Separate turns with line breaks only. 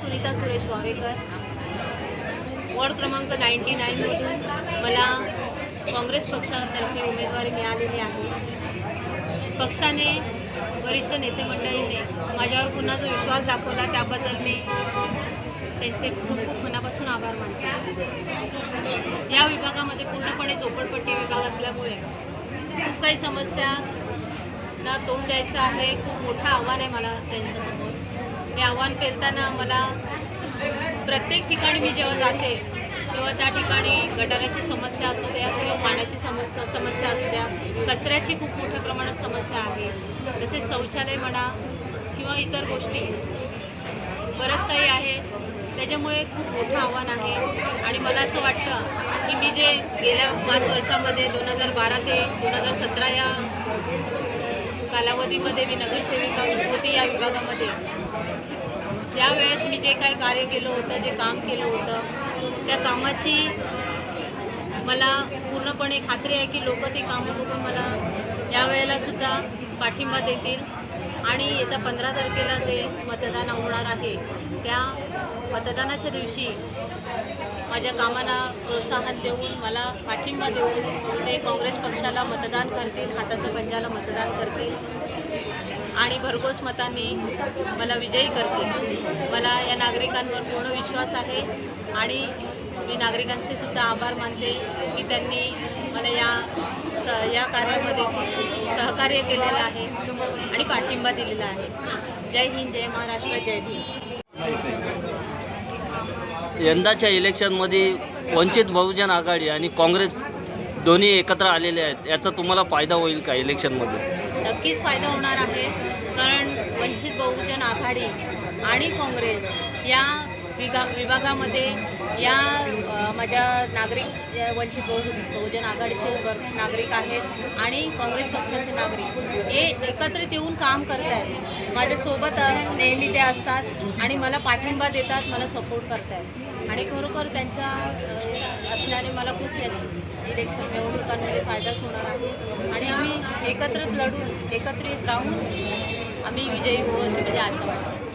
Sunita Suresh Wavekar. Ward क्रमांक ninety नाईनमधून मला काँग्रेस पक्षातर्फे उमेदवारी मिळालेली आहे. पक्षाने वरिष्ठ नेते मंडळीने माझ्यावर पुन्हा जो विश्वास दाखवला त्याबद्दल मी त्यांचे खूप खूप मनापासून आभार मानते. या विभागामध्ये पूर्णपणे झोपडपट्टी विभाग असल्यामुळे खूप काही समस्या ना तोंड द्यायचं आहे. खूप मोठं आव्हान आहे मला त्यांच्यासमोर. हे आव्हान पेलताना मला प्रत्येक ठिकाणी मी जेव्हा जाते तेव्हा त्या ठिकाणी गटाराची समस्या असू द्या किंवा पाण्याची समस्या समस्या असू द्या कचऱ्याची खूप मोठ्या प्रमाणात समस्या आहे. जसे शौचालय म्हणा किंवा इतर गोष्टी बरंच काही आहे. त्याच्यामुळे खूप मोठं आव्हान आहे. आणि मला असं वाटतं की मी जे गेल्या पाच वर्षामध्ये दोन हजार बारा ते दोन हजार सतरा या कालावधीमध्ये मी नगरसेविका होती या विभागामध्ये ज्यावेळेस मी जे काही कार्य केलं होतं जे काम केलं होतं त्या कामाची मला पूर्णपणे खात्री आहे की लोक ती कामं बघून मला यावेळेला सुद्धा पाठिंबा देतील. आणि येत्या पंधरा तारखेला जे मतदान होणार आहे त्या मतदानाच्या दिवशी माझ्या कामाला प्रोत्साहन देऊन मला पाठिंबा देऊन ते काँग्रेस पक्षाला मतदान करतील हाताचं पंजाला मतदान करतील. आणि भरघोस मतांनी मला विजयी करतील. मला या नागरिकांवर पूर्ण विश्वास आहे आणि मी नागरिकांचे सुद्धा आभार मानते की त्यांनी मला या स या कार्यामध्ये सहकार्य केलेलं आहे आणि पाठिंबा दिलेला आहे. जय हिंद जय महाराष्ट्र जय भीम.
यंदाच्या इलेक्शनमध्ये वंचित बहुजन आघाडी आणि काँग्रेस दोन्ही एकत्र आलेले आहेत. याचा तुम्हाला फायदा होईल का इलेक्शनमध्ये?
नक्कीच फायदा होणार आहे कारण वंचित बहुजन आघाडी आणि काँग्रेस या विगा विभागामध्ये या माझ्या नागरिक या वंचित बहु बहुजन आघाडीचे नागरिक आहेत आणि काँग्रेस पक्षाचे नागरिक. हे एकत्रित येऊन काम करत आहेत माझ्यासोबत नेहमी ते असतात आणि मला पाठिंबा देतात मला सपोर्ट करतात आणि खरोखर त्यांच्या असल्याने मला खूप इलेक्शन निवडणुकांमध्ये फायदाच होणार आहे. आणि आम्ही एकत्रित लढून एकत्रित राहून आम्ही विजयी होऊ अशी म्हणजे आशा वाटते